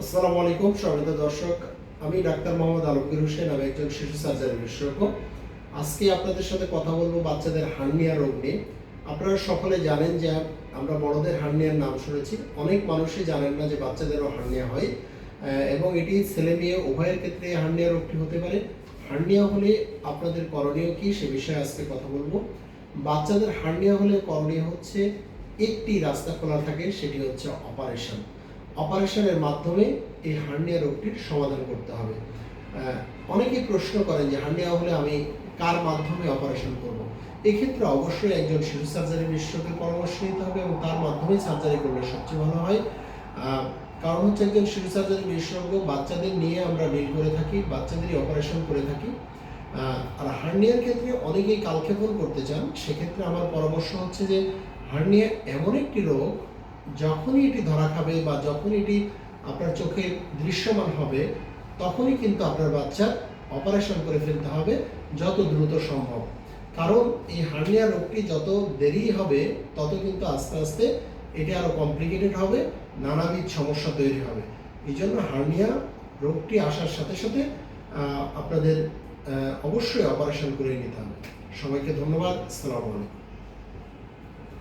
আসসালামু আলাইকুম, সম্মানিত দর্শক। আমি ডাক্তার মোহাম্মদ আলমগীর হোসেন, আমি একজন শিশু সার্জারি বিশেষজ্ঞ। আজকে আপনাদের সাথে কথা বলব বাচ্চাদের হার্নিয়া রোগ নিয়ে। আপনারা সকলে জানেন যে আমরা বড়দের হার্নিয়ার নাম শুনেছি। অনেক মানুষই জানেন না যে বাচ্চাদেরও হার্নিয়া হয় এবং এটি ছেলে মেয়ে উভয়ের ক্ষেত্রে হার্নিয়া রোগটি হতে পারে। হার্নিয়া হলে আপনাদের করণীয় কি সে বিষয়ে আজকে কথা বলব। বাচ্চাদের হার্নিয়া হলে করণীয় হচ্ছে একটি রাস্তা খোলা থাকে, সেটি হচ্ছে অপারেশন। অপারেশনের মাধ্যমে এই হার্নিয়া রোগটির সমাধান করতে হবে। অনেকেই প্রশ্ন করেন যে হার্নিয়া হলে আমি কার মাধ্যমে অপারেশন করব? এক্ষেত্রে অবশ্যই একজন শিশু সার্জারি বিশেষজ্ঞের পরামর্শ নিতে হবে এবং তার মাধ্যমে সার্জারি করলে সবচেয়ে ভালো হয়। কারণ হচ্ছে একজন শিশু সার্জারি বিশেষজ্ঞ, বাচ্চাদের নিয়ে আমরা ডিল করে থাকি, বাচ্চাদেরই অপারেশন করে থাকি। আর হার্নিয়ার ক্ষেত্রে অনেকেই কালক্ষেপণ করতে চান। সেক্ষেত্রে আমার পরামর্শ হচ্ছে যে হার্নিয়া এমন একটি রোগ যখনই এটি ধরা খাবে বা যখন এটি আপনার চোখে দৃশ্যমান হবে, তখনই কিন্তু আপনার বাচ্চার অপারেশন করে ফেলতে হবে যত দ্রুত সম্ভব। কারণ এই হার্নিয়া রোগটি যত দেরি হবে, তত কিন্তু আস্তে আস্তে এটি আরও কমপ্লিকেটেড হবে, নানাবিধ সমস্যা তৈরি হবে। এই জন্য হার্নিয়া রোগটি আসার সাথে সাথে আপনাদের অবশ্যই অপারেশন করে নিতে হবে। সবাইকে ধন্যবাদ। আসসালামু আলাইকুম।